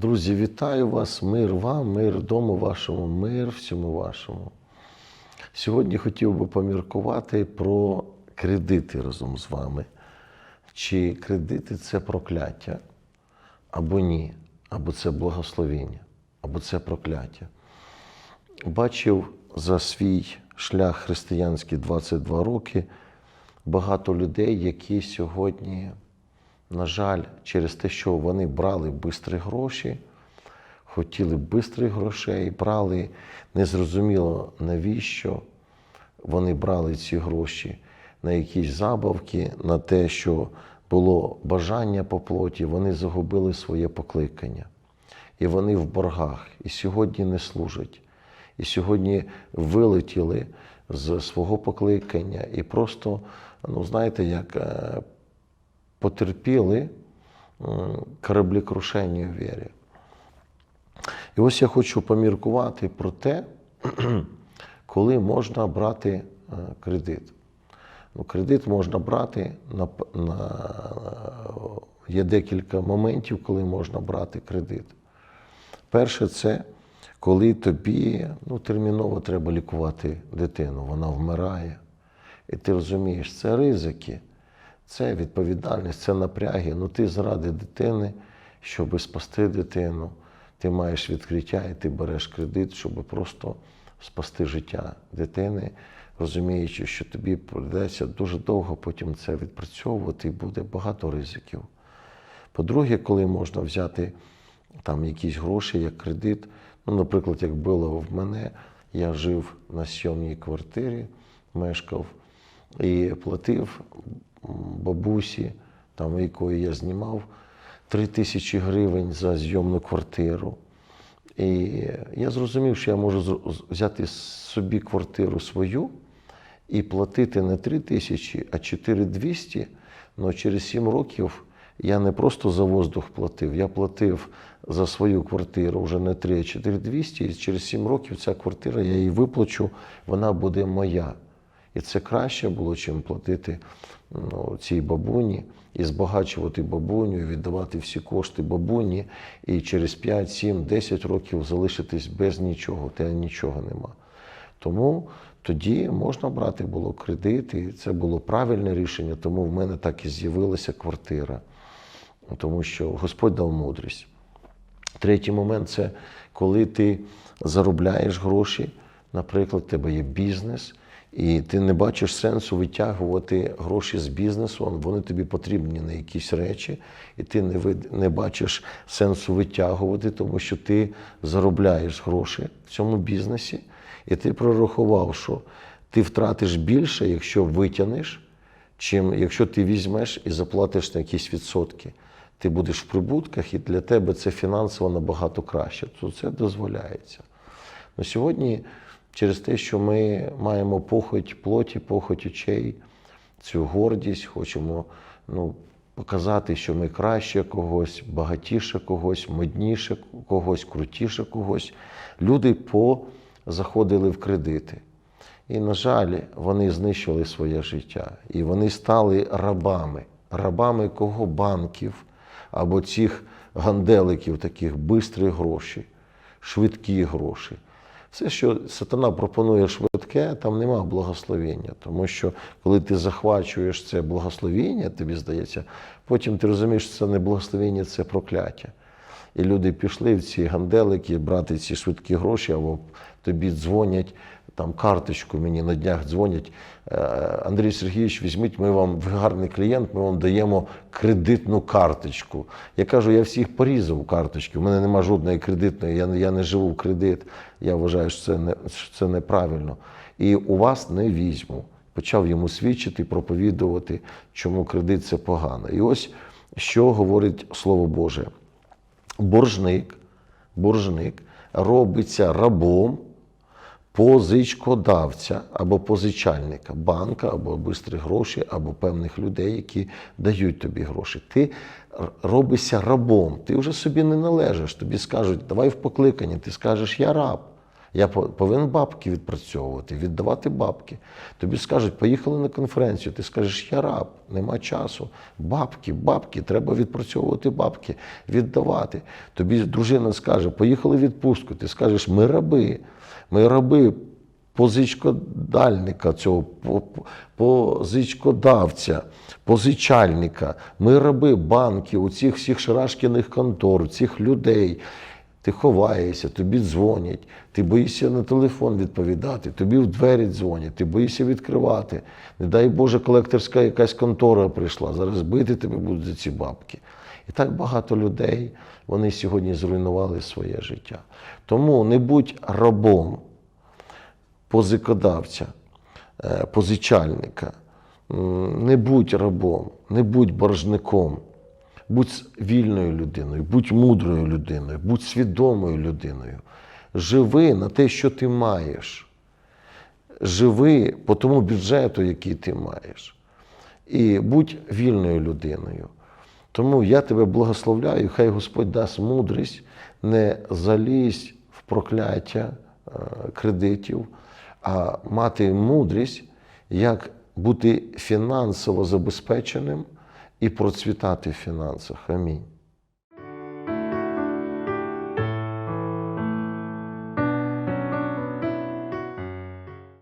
Друзі, вітаю вас, мир вам, мир дому вашому, мир всьому вашому. Сьогодні хотів би поміркувати про кредити разом з вами. Чи кредити це прокляття, або ні, або це благословіння, або це прокляття. Бачив за свій шлях християнський 22 роки багато людей, які сьогодні, на жаль, через те, що вони брали бистрі гроші, хотіли бистрих грошей, брали незрозуміло навіщо вони брали ці гроші на якісь забавки, на те, що було бажання по плоті, вони загубили своє покликання. І вони в боргах, і сьогодні не служать. І сьогодні вилетіли з свого покликання і просто, ну знаєте, як е, потерпіли м, кораблекрушення в вірі. І ось я хочу поміркувати про те, коли можна брати е, кредит. Ну, кредит можна брати на, на є декілька моментів, коли можна брати кредит. Перше, це коли тобі ну, терміново треба лікувати дитину, вона вмирає. І ти розумієш, це ризики, це відповідальність, це напряги. Ну ти заради дитини, щоб спасти дитину, ти маєш відкриття і ти береш кредит, щоб просто спасти життя дитини, розуміючи, що тобі прийдеться дуже довго потім це відпрацьовувати, і буде багато ризиків. По-друге, коли можна взяти там якісь гроші як кредит. Ну, наприклад, як було в мене, я жив на сьомій квартирі, мешкав і платив бабусі, там, якої я знімав, 3 тисячі гривень за зйомну квартиру. І я зрозумів, що я можу взяти собі квартиру свою і платити не 3 тисячі, а 4200. Ну через 7 років я не просто за воздух платив, я платив за свою квартиру вже не 3, а 4200, і через 7 років ця квартира, я її виплачу, вона буде моя. І це краще було, чим платити ну, цій бабуні і збагачувати бабуню, і віддавати всі кошти бабуні, і через 5, 7, 10 років залишитись без нічого, у тебе нічого нема. Тому тоді можна брати було кредит, і це було правильне рішення, тому в мене так і з'явилася квартира, тому що Господь дав мудрість. Третій момент це коли ти заробляєш гроші, наприклад, в тебе є бізнес, і ти не бачиш сенсу витягувати гроші з бізнесу, вони тобі потрібні на якісь речі, і ти не, вид- не бачиш сенсу витягувати, тому що ти заробляєш гроші в цьому бізнесі, і ти прорахував, що ти втратиш більше, якщо витягнеш, чим якщо ти візьмеш і заплатиш на якісь відсотки. Ти будеш в прибутках, і для тебе це фінансово набагато краще. То це дозволяється. На сьогодні, через те, що ми маємо похоть плоті, похоть очей, цю гордість, хочемо ну, показати, що ми краще когось, багатіше когось, модніше когось, крутіше когось. Люди позаходили в кредити. І, на жаль, вони знищили своє життя. І вони стали рабами. Рабами кого банків або цих ганделиків, таких бистрі гроші, швидкі гроші. Все, що сатана пропонує швидке, там нема благословення. Тому що коли ти захвачуєш це благословення, тобі здається, потім ти розумієш, що це не благословення, це прокляття. І люди пішли в ці ганделики брати ці швидкі гроші, або тобі дзвонять, там карточку мені на днях дзвонять. «Е, Андрій Сергійович, візьміть, ми вам ви гарний клієнт, ми вам даємо кредитну карточку. Я кажу, я всіх порізав карточки. У мене немає жодної кредитної, я, я не живу в кредит. Я вважаю, що це, не, що це неправильно. І у вас не візьму. Почав йому свідчити, проповідувати, чому кредит це погано. І ось що говорить Слово Боже боржник, боржник робиться рабом позичкодавця або позичальника, банка, або бистрі гроші, або певних людей, які дають тобі гроші. Ти робишся рабом, ти вже собі не належиш. Тобі скажуть, давай в покликання, ти скажеш, я раб. Я повинен бабки відпрацьовувати, віддавати бабки. Тобі скажуть, поїхали на конференцію. Ти скажеш, я раб, нема часу. Бабки, бабки, треба відпрацьовувати бабки, віддавати. Тобі дружина скаже, поїхали відпустку. Ти скажеш, ми раби, ми раби позичкодальника, цього по- по- позичкодавця, позичальника. Ми раби банків, у цих всіх шарашкіних контор, цих людей. Ти ховаєшся, тобі дзвонять, ти боїшся на телефон відповідати, тобі в двері дзвонять, ти боїшся відкривати. Не дай Боже, колекторська якась контора прийшла, зараз бити тебе будуть за ці бабки. І так багато людей вони сьогодні зруйнували своє життя. Тому не будь рабом позикодавця, е, позичальника. Не будь рабом, не будь боржником. Будь вільною людиною, будь мудрою людиною, будь свідомою людиною. Живи на те, що ти маєш. Живи по тому бюджету, який ти маєш. І будь вільною людиною. Тому я тебе благословляю, хай Господь дасть мудрість, не залізь в прокляття е, кредитів, а мати мудрість, як бути фінансово забезпеченим і процвітати в фінансах. Амінь.